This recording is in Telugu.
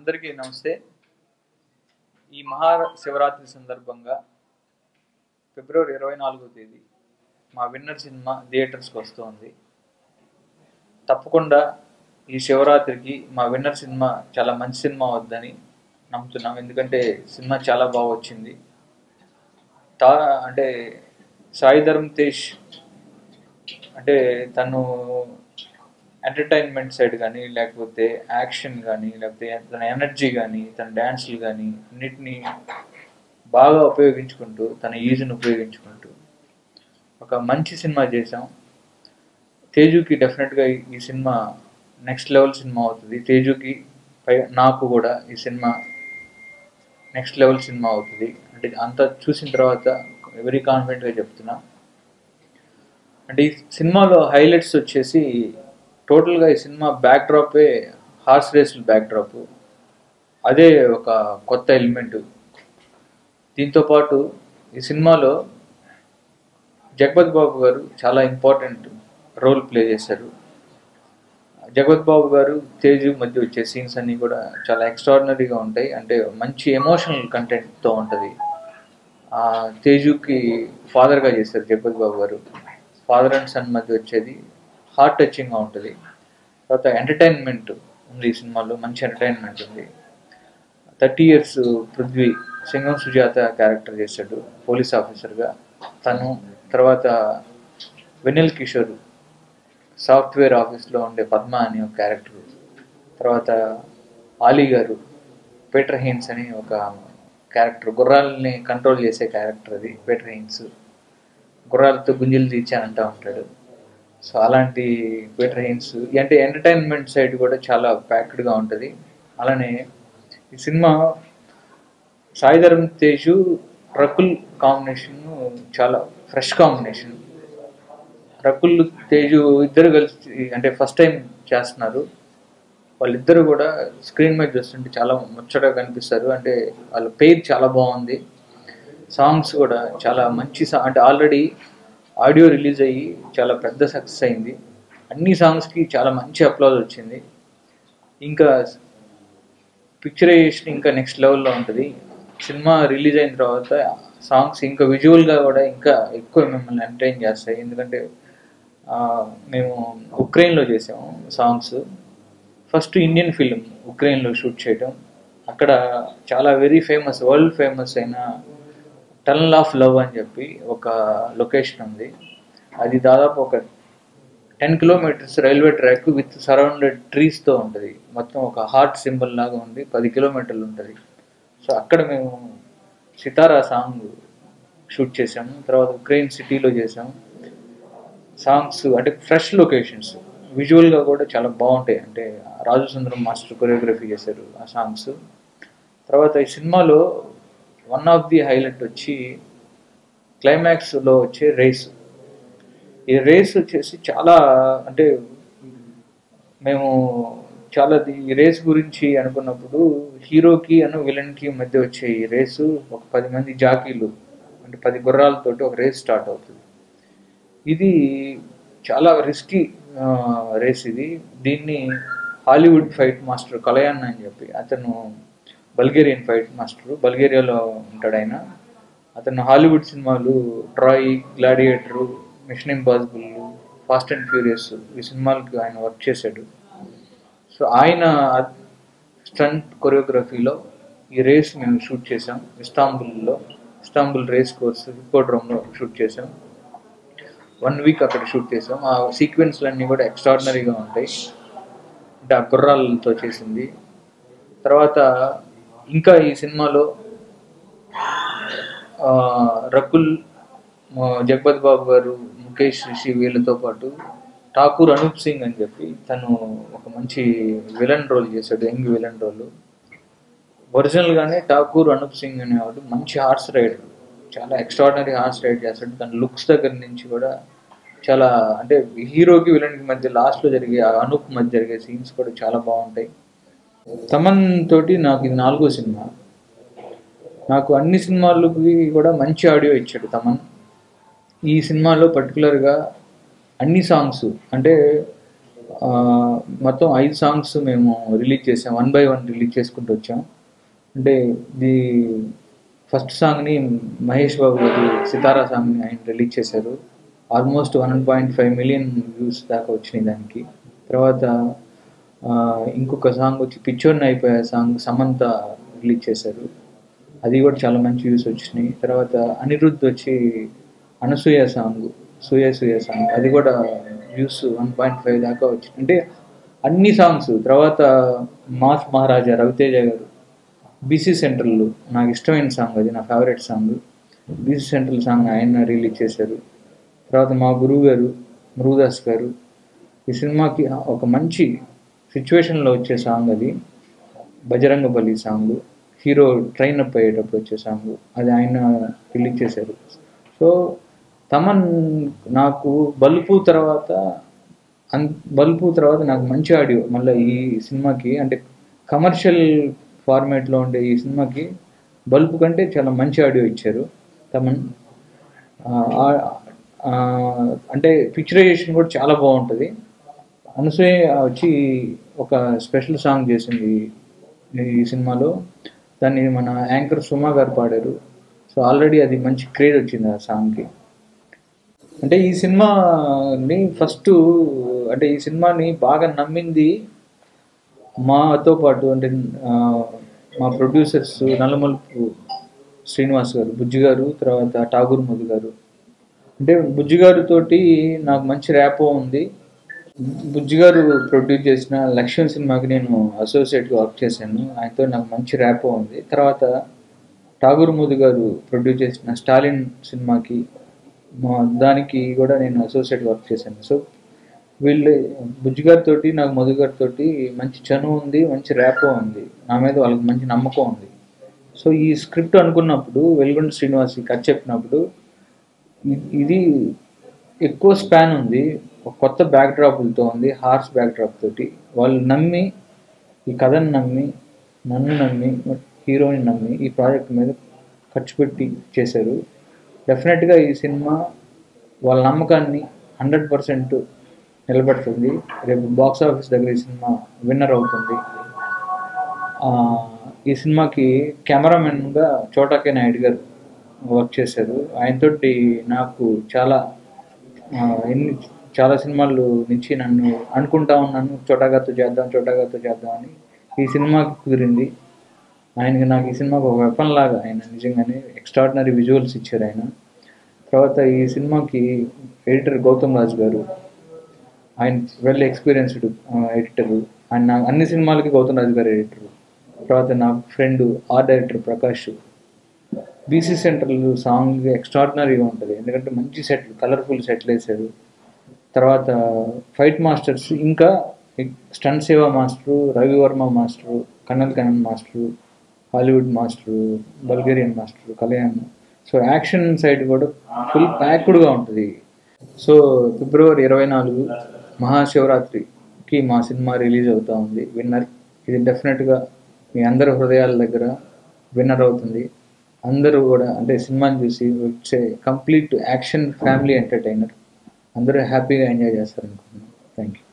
అందరికీ నమస్తే. ఈ మహా శివరాత్రి సందర్భంగా ఫిబ్రవరి ఇరవై నాలుగో తేదీ మా విన్నర్ సినిమా థియేటర్స్కి వస్తుంది. తప్పకుండా ఈ శివరాత్రికి మా విన్నర్ సినిమా చాలా మంచి సినిమా వద్దని నమ్ముతున్నాం. ఎందుకంటే సినిమా చాలా బాగా వచ్చింది. తా అంటే సాయి ధర్మ్ తేజ్ అంటే తను ఎంటర్టైన్మెంట్ సైడ్ కానీ లేకపోతే యాక్షన్ కానీ లేకపోతే తన ఎనర్జీ కానీ తన డ్యాన్స్లు కానీ అన్నిటినీ బాగా ఉపయోగించుకుంటూ తన ఈజీని ఉపయోగించుకుంటూ ఒక మంచి సినిమా చేసాం తేజుకి డెఫినెట్గా ఈ సినిమా నెక్స్ట్ లెవెల్ సినిమా అవుతుంది. తేజుకి పై నాకు కూడా ఈ సినిమా నెక్స్ట్ లెవెల్ సినిమా అవుతుంది. అంటే అంతా చూసిన తర్వాత వెరీ కాన్ఫిడెంట్గా చెప్తున్నా. అంటే ఈ సినిమాలో హైలైట్స్ వచ్చేసి టోటల్గా ఈ సినిమా బ్యాక్ డ్రాపే హార్స్ రేసుల బ్యాక్ డ్రాప్ అదే ఒక కొత్త ఎలిమెంట్. దీంతో పాటు ఈ సినిమాలో జగపత్ బాబు గారు చాలా ఇంపార్టెంట్ రోల్ ప్లే చేశారు. జగపత్ బాబు గారు తేజు మధ్య వచ్చే సీన్స్ అన్నీ కూడా చాలా ఎక్స్ట్రాడినరీగా ఉంటాయి. అంటే మంచి ఎమోషనల్ కంటెంట్తో ఉంటుంది. తేజుకి ఫాదర్గా చేశారు జగపత్ బాబు గారు. ఫాదర్ అండ్ సన్ మధ్య వచ్చేది హార్ట్ టచింగ్గా ఉంటుంది. తర్వాత ఎంటర్టైన్మెంట్ ఉంది ఈ సినిమాలో మంచి ఎంటర్టైన్మెంట్ ఉంది. Thirty years Prithvi Singam Sujatha character చేశాడు పోలీస్ ఆఫీసర్గా. తను తర్వాత వెనిల్ కిషోర్ సాఫ్ట్వేర్ ఆఫీస్లో ఉండే పద్మ అని ఒక క్యారెక్టర్. తర్వాత ఆలీ గారు పీటర్ హీన్స్ అని ఒక క్యారెక్టర్. గుర్రాలని కంట్రోల్ చేసే క్యారెక్టర్ అది పీటర్ హీన్స్. గుర్రాలతో గుంజలు తీర్చానంటా ఉంటాడు. సో అలాంటి పీటర్ అంటే ఎంటర్టైన్మెంట్ సైడ్ కూడా చాలా ప్యాక్డ్గా ఉంటుంది. అలానే ఈ సినిమా సాయి ధరమ్ తేజు రకుల్ కాంబినేషన్ చాలా ఫ్రెష్ కాంబినేషన్ రకుల్ తేజు ఇద్దరు కలిసి అంటే ఫస్ట్ టైం చేస్తున్నారు. వాళ్ళిద్దరు కూడా స్క్రీన్ మీద చూస్తుంటే చాలా ముచ్చటగా కనిపిస్తారు. అంటే వాళ్ళ పేరు చాలా బాగుంది. సాంగ్స్ కూడా చాలా మంచి సా అంటే ఆల్రెడీ ఆడియో రిలీజ్ అయ్యి చాలా పెద్ద సక్సెస్ అయింది. అన్ని సాంగ్స్కి చాలా మంచి అప్లాజ్ వచ్చింది. ఇంకా పిక్చరైజేషన్ ఇంకా నెక్స్ట్ లెవెల్లో ఉంటుంది. సినిమా రిలీజ్ అయిన తర్వాత సాంగ్స్ ఇంకా విజువల్గా కూడా ఇంకా ఎక్కువ మిమ్మల్ని ఎంటర్టైన్ చేస్తాయి. ఎందుకంటే మేము ఉక్రెయిన్లో చేసాము సాంగ్స్. ఫస్ట్ ఇండియన్ ఫిలిం ఉక్రెయిన్లో షూట్ చేయడం అక్కడ చాలా వెరీ ఫేమస్ వరల్డ్ ఫేమస్ అయిన టనల్ ఆఫ్ లవ్ అని చెప్పి ఒక లొకేషన్ ఉంది. అది దాదాపు ఒక ten kilometres railway track with surrounded ట్రీస్తో ఉంటుంది. మొత్తం ఒక హార్ట్ సింబల్ లాగా ఉంది. పది కిలోమీటర్లు ఉంటుంది. సో అక్కడ మేము సితారా సాంగ్ షూట్ చేసాము తర్వాత ఉక్రెయిన్ సిటీలో చేసాము సాంగ్స్ అంటే ఫ్రెష్ లొకేషన్స్. విజువల్గా కూడా చాలా బాగుంటాయి. అంటే రాజు సుందరం మాస్టర్ కొరియోగ్రఫీ చేశారు ఆ సాంగ్స్. తర్వాత ఈ సినిమాలో వన్ ఆఫ్ ది హైలైట్ వచ్చి క్లైమాక్స్లో వచ్చే రేస్ ఈ రేస్ వచ్చేసి చాలా అంటే మేము చాలా ఈ రేస్ గురించి అనుకున్నప్పుడు హీరోకి అను విలన్కి మధ్య వచ్చే ఈ రేసు ఒక పది మంది జాకీలు అంటే పది గుర్రాలతోటి ఒక రేస్ స్టార్ట్ అవుతుంది. ఇది చాలా రిస్కీ రేస్ ఇది. దీన్ని హాలీవుడ్ ఫైట్ మాస్టర్ కలయాన్ అని చెప్పి అతను బల్గేరియన్ ఫైట్ మాస్టర్. బల్గేరియాలో ఉంటాడు ఆయన. అతను హాలీవుడ్ సినిమాలు Troy Gladiator Mission Impossible Fast and Furious ఈ సినిమాలకి ఆయన వర్క్ చేశాడు. సో ఆయన స్టంట్ కొరియోగ్రఫీలో ఈ రేస్ మేము షూట్ చేసాం ఇస్తాంబుల్లో. ఇస్తాంబుల్ రేస్ కోర్స్ హిపోడ్రోమ్లో షూట్ చేసాం వన్ వీక్ అక్కడ షూట్ చేసాం ఆ సీక్వెన్స్లన్నీ కూడా ఎక్స్ట్రాడినరీగా ఉంటాయి. అంటే ఆ గుర్రాలతో చేసింది. తర్వాత ఇంకా ఈ సినిమాలో రకుల్ జగపతి జగపత్ బాబు గారు ముఖేష్ రిషి వీళ్ళతో పాటు ఠాకూర్ అనూప్ సింగ్ అని చెప్పి తను ఒక మంచి విలన్ రోల్ చేశాడు యంగ్ విలన్ రోల్. ఒరిజినల్గానే ఠాకూర్ అనూప్ సింగ్ అనేవాడు మంచి హార్స్ రైడర్. చాలా ఎక్స్ట్రాడినరీ హార్స్ రైడ్ చేస్తాడు. తన లుక్స్ దగ్గర నుంచి కూడా చాలా అంటే హీరోకి విలన్కి మధ్య లాస్ట్లో జరిగే ఆ అనూప్ మధ్య జరిగే సీన్స్ కూడా చాలా బాగుంటాయి. తమన్ తోటి నాకు ఇది నాలుగో సినిమా. నాకు అన్ని సినిమాలకి కూడా మంచి ఆడియో ఇచ్చాడు తమన్. ఈ సినిమాలో పర్టికులర్గా అన్ని సాంగ్స్ అంటే మొత్తం ఐదు సాంగ్స్ మేము రిలీజ్ చేసాం వన్ బై వన్ రిలీజ్ చేసుకుంటూ వచ్చాం. అంటే ది ఫస్ట్ సాంగ్ని మహేష్ బాబు గారు సితారా సాంగ్ని ఆయన రిలీజ్ చేశారు. Almost one point five million views దాకా వచ్చినాయి దానికి. తర్వాత ఇంకొక సాంగ్ వచ్చి పిచ్చోడిని అయిపోయే సాంగ్ సమంత రిలీజ్ చేశారు. అది కూడా చాలా మంచి వ్యూస్ వచ్చినాయి. తర్వాత అనిరుద్ధ్ వచ్చి అనసూయ సాంగ్ సూయ సూయ సాంగ్ అది కూడా వ్యూస్ వన్ పాయింట్ ఫైవ్ దాకా వచ్చింది అంటే అన్ని సాంగ్స్ తర్వాత మాస్ మహారాజా రవితేజ గారు బీసీ సెంట్రల్ నాకు ఇష్టమైన సాంగ్ అది నా favourite song BC central song ఆయన రిలీజ్ చేశారు. తర్వాత మా గురువు గారు మృగదాస్ గారు ఈ సినిమాకి ఒక మంచి సిచ్యువేషన్లో వచ్చే సాంగ్ అది. బజరంగ బలి సాంగ్ హీరో ట్రైన్ అప్ అయ్యేటప్పుడు వచ్చే సాంగ్ అది ఆయన రిలీజ్ చేశారు. సో తమన్ నాకు బల్పు తర్వాత అన్ బల్పు తర్వాత నాకు మంచి ఆడియో మళ్ళీ ఈ సినిమాకి అంటే కమర్షియల్ ఫార్మేట్లో ఉండే ఈ సినిమాకి బల్పు కంటే చాలా మంచి ఆడియో ఇచ్చారు తమన్. అంటే పిక్చరైజేషన్ కూడా చాలా బాగుంటుంది. అనసూయ వచ్చి ఒక స్పెషల్ సాంగ్ చేసింది ఈ సినిమాలో. దాన్ని మన యాంకర్ సుమా గారు పాడారు. సో ఆల్రెడీ అది మంచి క్రేజ్ వచ్చింది ఆ సాంగ్కి. అంటే ఈ సినిమాని ఫస్ట్ అంటే ఈ సినిమాని బాగా నమ్మింది మాతో పాటు అంటే మా ప్రొడ్యూసర్స్ నల్లమలుపు శ్రీనివాస్ గారు బుజ్జి గారు తర్వాత ఠాగూర్ మధు గారు. అంటే బుజ్జి గారితోటి నాకు మంచి ర్యాపో ఉంది. బుజ్జి గారు ప్రొడ్యూస్ చేసిన లక్ష్యం సినిమాకి నేను అసోసియేట్గా వర్క్ చేశాను. ఆయనతో నాకు మంచి ర్యాపో ఉంది. తర్వాత ఠాగూర్ మోదీ గారు ప్రొడ్యూస్ చేసిన స్టాలిన్ సినిమాకి మా దానికి కూడా నేను అసోసియేట్ వర్క్ చేశాను. సో వీళ్ళు బుజ్జి గారితో నాకు మధు గారితో మంచి చనువు ఉంది మంచి ర్యాపో ఉంది. నా మీద వాళ్ళకి మంచి నమ్మకం ఉంది. సో ఈ స్క్రిప్ట్ అనుకున్నప్పుడు వెలుగుండ శ్రీనివాస్కి కథ చెప్పినప్పుడు ఇది ఎక్కువ స్పాన్ ఉంది. ఒక కొత్త బ్యాక్ డ్రాపులతో ఉంది హార్స్ బ్యాక్ డ్రాప్ తోటి. వాళ్ళు నమ్మి ఈ కథను నమ్మి నన్ను నమ్మి హీరోని నమ్మి ఈ ప్రాజెక్ట్ మీద ఖర్చు పెట్టి చేశారు. డెఫినెట్గా ఈ సినిమా వాళ్ళ నమ్మకాన్ని హండ్రెడ్ పర్సెంట్ నిలబెడుతుంది. రేపు బాక్స్ ఆఫీస్ దగ్గర ఈ సినిమా విన్నర్ అవుతుంది. ఈ సినిమాకి కెమెరామెన్గా చోటాకే నాయుడు గారు వర్క్ చేశారు. ఆయనతోటి నాకు చాలా ఎన్ని చాలా సినిమాలు నుంచి నన్ను అనుకుంటా ఉన్నాను చోటాగాతో చేద్దాం చోటాగాతో చేద్దాం అని. ఈ సినిమాకి కుదిరింది. ఆయనకి నాకు ఈ సినిమాకి ఒక వెపన్ లాగా ఆయన నిజంగానే ఎక్స్ట్రాడినరీ విజువల్స్ ఇచ్చారు ఆయన. తర్వాత ఈ సినిమాకి ఎడిటర్ గౌతమ్ రాజు గారు ఆయన వెల్ ఎక్స్పీరియన్స్డ్ ఎడిటర్ ఆయన నా అన్ని సినిమాలకి గౌతమ్ రాజు గారు ఎడిటర్ తర్వాత నా friend R director Prakash. BC సెంటర్లు సాంగ్ ఎక్స్ట్రాడినరీగా ఉంటుంది. ఎందుకంటే మంచి సెట్లు కలర్ఫుల్ సెట్లు వేసాడు తర్వాత ఫైట్ మాస్టర్స్ ఇంకా stun Siva master Ravivarma master kernel Kannan master Hollywood master Bulgarian master Kalyan so action side కూడా ఫుల్ ప్యాక్డ్గా ఉంటుంది. సో ఫిబ్రవరి ఇరవై నాలుగు మహాశివరాత్రికి మా సినిమా రిలీజ్ అవుతూ ఉంది. విన్నర్ ఇది డెఫినెట్గా మీ అందరి హృదయాల దగ్గర విన్నర్ అవుతుంది. అందరూ కూడా అంటే సినిమాని చూసి వచ్చే కంప్లీట్ యాక్షన్ ఫ్యామిలీ ఎంటర్టైనర్ అందరూ హ్యాపీగా ఎంజాయ్ చేస్తారు అనుకుంటున్నాను థ్యాంక్ యూ